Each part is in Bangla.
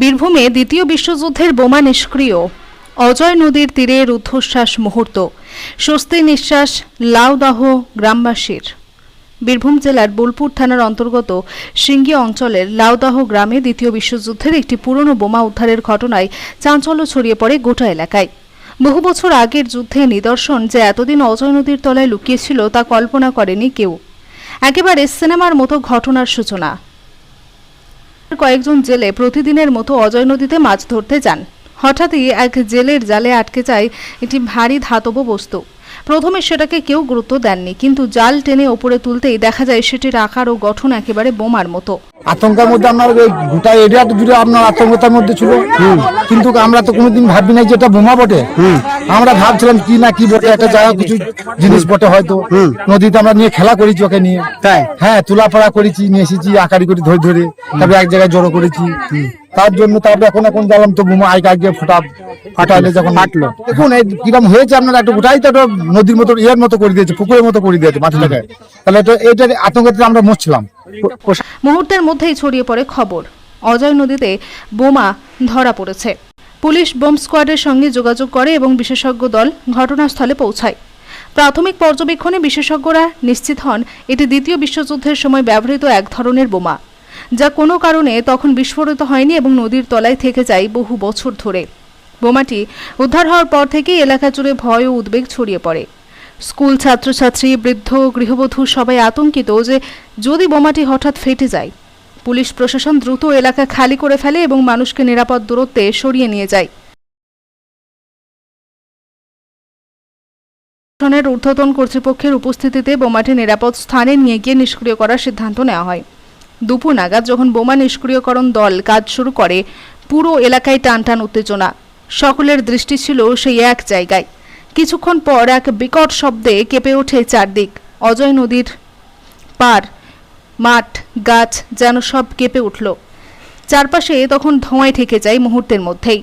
বীরভূমে দ্বিতীয় বিশ্বযুদ্ধের বোমা নিষ্ক্রিয়। অজয় নদীর তীরে রুদ্ধশ্বাস মুহূর্ত। স্বস্তি নিঃশ্বাস লাউদাহ গ্রামবাসীর। বীরভূম জেলার বোলপুর থানার অন্তর্গত সিঙ্গি অঞ্চলের লাউদাহ গ্রামে দ্বিতীয় বিশ্বযুদ্ধের একটি পুরনো বোমা উদ্ধারের ঘটনায় চাঞ্চল্য ছড়িয়ে পড়ে গোটা এলাকায়। বহু বছর আগের যুদ্ধে নিদর্শন যে এতদিন অজয় নদীর তলায় লুকিয়েছিল তা কল্পনা করেনি কেউ। একেবারে সিনেমার মতো ঘটনার সূচনা। কয়েকজন জেলে প্রতিদিনের মতো অজয় নদীতে মাছ ধরতে যান। হঠাৎই এক জেলের জালে আটকে যায় একটি ভারী ধাতব বস্তু। প্রথমে সেটাকে কেউ গুরুত্ব দেননি কিন্তু জাল টেনে ওপরে তুলতেই দেখা যায় সেটির আকার ও গঠন একেবারে বোমার মতো। আতঙ্কের মধ্যে আপনার এই গোটা এরিয়াটা জুড়ে আপনার আতঙ্কতার মধ্যে ছিল। কিন্তু আমরা তো কোনোদিন ভাবি নাই যে এটা বোমা বটে। আমরা ভাবছিলাম কি না কি বটে একটা জায়গা কিছু জিনিস বটে হয়তো। নদীতে আমরা নিয়ে খেলা করেছি ওকে নিয়ে। হ্যাঁ তুলাপড়া করেছি নিয়ে এসেছি আকারি করে ধরে ধরে। তারপরে এক জায়গায় জড়ো করেছি। তার জন্য তারপরে এখন এখন গেলাম তো বোমা আইকা গিয়ে ফোটা ফাটাইলে যখন ফাটলো দেখুন, এই কীরকম হয়েছে আপনার একটা গোটাই তো নদীর মতো, ইয়ের মতো করে দিয়েছে, পুকুরের মতো করে দিয়েছে মাটিটাকে তাহলে এটা এইটার আতঙ্কতে আমরা মরছিলাম। মুহূর্তের মধ্যেই ছড়িয়ে পড়ে খবর। অজয় নদীতে বোমা ধরা পড়েছে। পুলিশ বোম স্কোয়াডের সঙ্গে যোগাযোগ করে এবং বিশেষজ্ঞ দল ঘটনাস্থলে পৌঁছায়। প্রাথমিক পর্যবেক্ষণে বিশেষজ্ঞরা নিশ্চিত হন, এটি দ্বিতীয় বিশ্বযুদ্ধের সময় ব্যবহৃত এক ধরনের বোমা। যা কোনো কারণে তখন বিস্ফোরিত হয়নি এবং নদীর তলায় থেকে যায় বহু বছর ধরে। বোমাটি উদ্ধার হওয়ার পর থেকেই এলাকা জুড়ে ভয় ও উদ্বেগ ছড়িয়ে পড়ে। স্কুল ছাত্রছাত্রী, বৃদ্ধ, গৃহবধূ সবাই আতঙ্কিত যে যদি বোমাটি হঠাৎ ফেটে যায়, পুলিশ প্রশাসন দ্রুত এলাকা খালি করে ফেলে এবং মানুষকে নিরাপদ দূরত্বে সরিয়ে নিয়ে যায়। প্রশাসনের ঊর্ধ্বতন কর্তৃপক্ষের উপস্থিতিতে বোমাটি নিরাপদ স্থানে নিয়ে গিয়ে নিষ্ক্রিয় করার সিদ্ধান্ত নেওয়া হয়। দুপুর নাগাদ যখন বোমা নিষ্ক্রিয়করণ দল কাজ শুরু করে, পুরো এলাকায় টান টান উত্তেজনা। সকলের দৃষ্টি ছিল সেই এক জায়গায়। কিছুক্ষণ পর এক বিকট শব্দে কেঁপে ওঠে চারদিক। অজয় নদীর পার, মাঠ, গাছ যেন সব কেঁপে উঠল। চারপাশে তখন ধোঁয়ায় ঠেকে যায় মুহূর্তের মধ্যেই।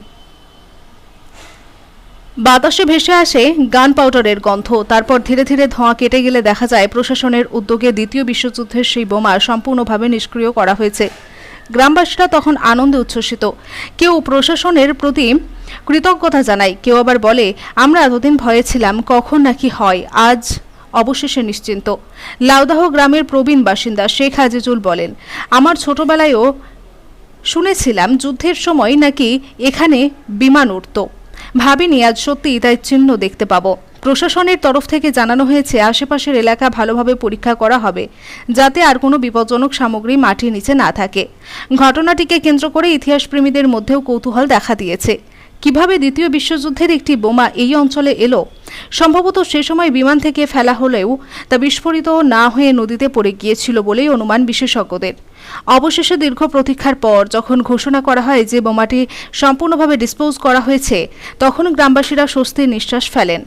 বাতাসে ভেসে আসে গান পাউডারের গন্ধ। তারপর ধীরে ধীরে ধোঁয়া কেটে গেলে দেখা যায় প্রশাসনের উদ্যোগে দ্বিতীয় বিশ্বযুদ্ধের সেই বোমা সম্পূর্ণভাবে নিষ্ক্রিয় করা হয়েছে। গ্রামবাসীরা তখন আনন্দে উচ্ছ্বসিত। কেউ প্রশাসনের প্রতি কৃতজ্ঞতা জানায়, কেউ আবার বলে, আমরা এতদিন ভয়ে ছিলাম, কখন নাকি হয়? আজ অবশেষে নিশ্চিন্ত। লাউদাহ গ্রামের প্রবীণ বাসিন্দা শেখ আজিজুল বলেন, আমার ছোটবেলায়ও শুনেছিলাম যুদ্ধের সময় নাকি এখানে বিমান উঠত ভাবিনি আজ সত্যিই তাই চিহ্ন দেখতে পাবো। প্রশাসনের তরফ থেকে জানানো হয়েছে, আশেপাশের এলাকা ভালোভাবে পরীক্ষা করা হবে, যাতে আর কোনো বিপজ্জনক সামগ্রী মাটির নিচে না থাকে। ঘটনাটিকে কেন্দ্র করে ইতিহাসপ্রেমীদের মধ্যেও কৌতূহল দেখা দিয়েছে। কীভাবে দ্বিতীয় বিশ্বযুদ্ধের একটি বোমা এই অঞ্চলে এলো? সম্ভবত সে সময় বিমান থেকে ফেলা হলেও তা বিস্ফোরিত না হয়ে নদীতে পড়ে গিয়েছিল বলেই অনুমান বিশেষজ্ঞদের। অবশেষে দীর্ঘ প্রতীক্ষার পর যখন ঘোষণা করা হয় যে বোমাটি সম্পূর্ণভাবে ডিসপোজ করা হয়েছে, তখন গ্রামবাসীরা স্বস্তির নিঃশ্বাস ফেলেন।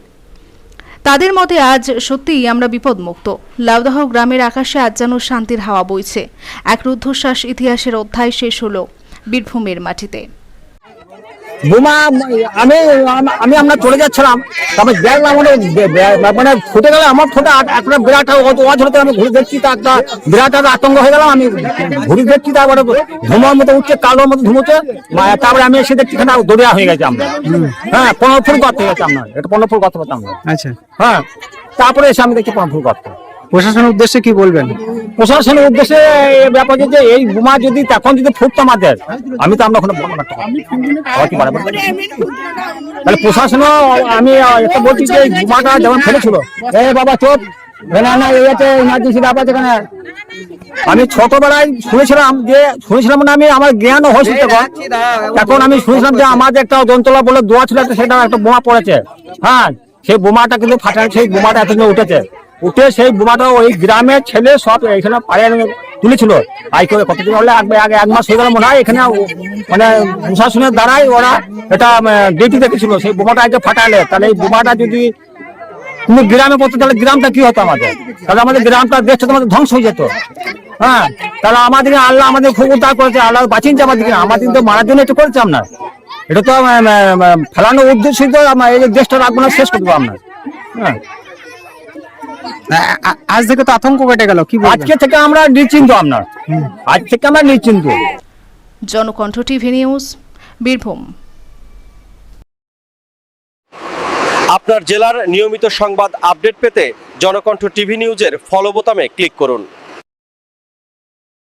তাদের মতে আজ সত্যিই আমরা বিপদমুক্ত। লাউদাহ গ্রামের আকাশে আজ যেন শান্তির হাওয়া বইছে। এক রুদ্ধশ্বাস ইতিহাসের অধ্যায় শেষ হলো বীরভূমের মাটিতে। বোমা আমি আমি আমরা চলে যাচ্ছিলাম। তারপর দেখলাম মানে মানে ফুটে গেলে আমার ফোটা একটা বিরাট ওয়াজ হতে আমি ঘুরে দেখছি তা একটা বিরাট একটা আতঙ্ক হয়ে গেলাম আমি ঘুরে দেখছি তারপরে ধুমার মতো উঠছে কালোর মতো ধুমোচ্ছে তারপরে আমি এসে দেখছি এখানে দরিয়া হয়ে গেছে আমরা। হ্যাঁ পনেরো ফুল গর্ত হয়ে গেছে আপনার এটা পনেরো ফুল গর্ত হতো আচ্ছা। হ্যাঁ তারপরে এসে আমি দেখছি পনেরো ফুল গর্ত। প্রশাসনের উদ্দেশ্যে কি বলবেন? প্রশাসনের উদ্দেশ্যে ব্যাপার যে এই বোমা যদি তখন যদি ফুটতো আমাদের, আমি তো আমরা ওখানে কি পারব? তাহলে প্রশাসনও, আমি এটা বলছি যে এই বোমাটা যখন ফেলেছিল, এ বাবা চোপ না না আমি ছোটবেলায় শুনেছিলাম যে, শুনেছিলাম না আমি আমার জ্ঞান হয়েছিল এখন আমি শুনেছিলাম যে আমাদের একটা যন্ত্রলা বলে দোয়া ছিল সেটা একটা বোমা পড়েছে। হ্যাঁ সেই বোমাটা কিন্তু ফাটানো সেই বোমাটা এতদিন উঠেছে। উঠে সেই বোমাটা ওই গ্রামের ছেলে সব এখানে পায়ে তুলেছিল। আই করে কতদিন হলে আগে আগে এক মাস হয়ে গেল মনে হয়, এখানে মানে প্রশাসনের দ্বারাই ওরা এটা ডিউটি দেখেছিল। সেই বোমাটা আগে ফাটালে। তাহলে এই বোমাটা যদি তুমি গ্রামে পড়তো, তাহলে গ্রামটা কি হতো আমাদের? তাহলে আমাদের গ্রামটা দেশটা তোমাদের ধ্বংস হয়ে যেত। হ্যাঁ তাহলে আমাদের আল্লাহ আমাদের খুব উদ্ধার করেছে। আল্লাহ বাঁচিয়েছে আমাদেরকে। আমাদের তো মারার জন্য এটা করেছে আপনার এটা তো ফেলানোর উদ্দেশ্য তো এই দেশটা রাখব না, শেষ করব আপনার হ্যাঁ। আজ থেকে তো আতঙ্ক কেটে গেল কি আজকে থেকে আমরা নিশ্চিন্ত আপনার। আজ থেকে আমরা নিশ্চিন্ত। Janakantha TV news Birbhum. আপনার জেলার নিয়মিত সংবাদ আপডেট পেতে জনকণ্ঠ টিভি নিউজের ফলো বোতামে ক্লিক করুন।